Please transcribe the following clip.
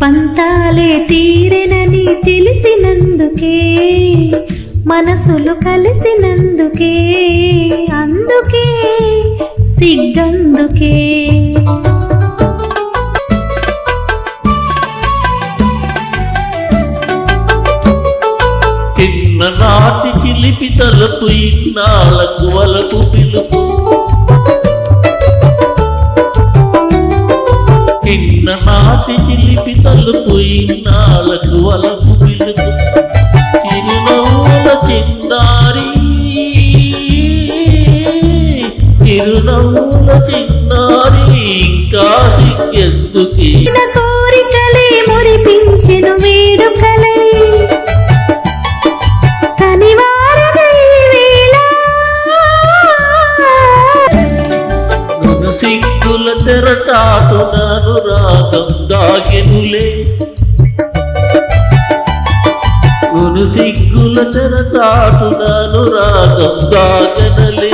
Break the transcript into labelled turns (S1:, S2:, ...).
S1: పంతాలే తీరెనని తెలిసినందుకే మనసులు కలిసినందుకే అందుకే సిగ్గందుకే.
S2: చిన్న నాటి చిలిపి తలుపు ఇన్నాళ్ళకు వలకు పిలుపు నిన్న నాటి చిలిపి తలుపు ఇన్నాళ్ళకు వలకు పిలుపు చిరునవ్వుల చిందారి చిరునవ్వుల చిందారి సిగ్గుల తెరటాటునను రాగం దాగెనులే నన్ను సిగ్గుల తెరచాటునను రాగం దాగనలే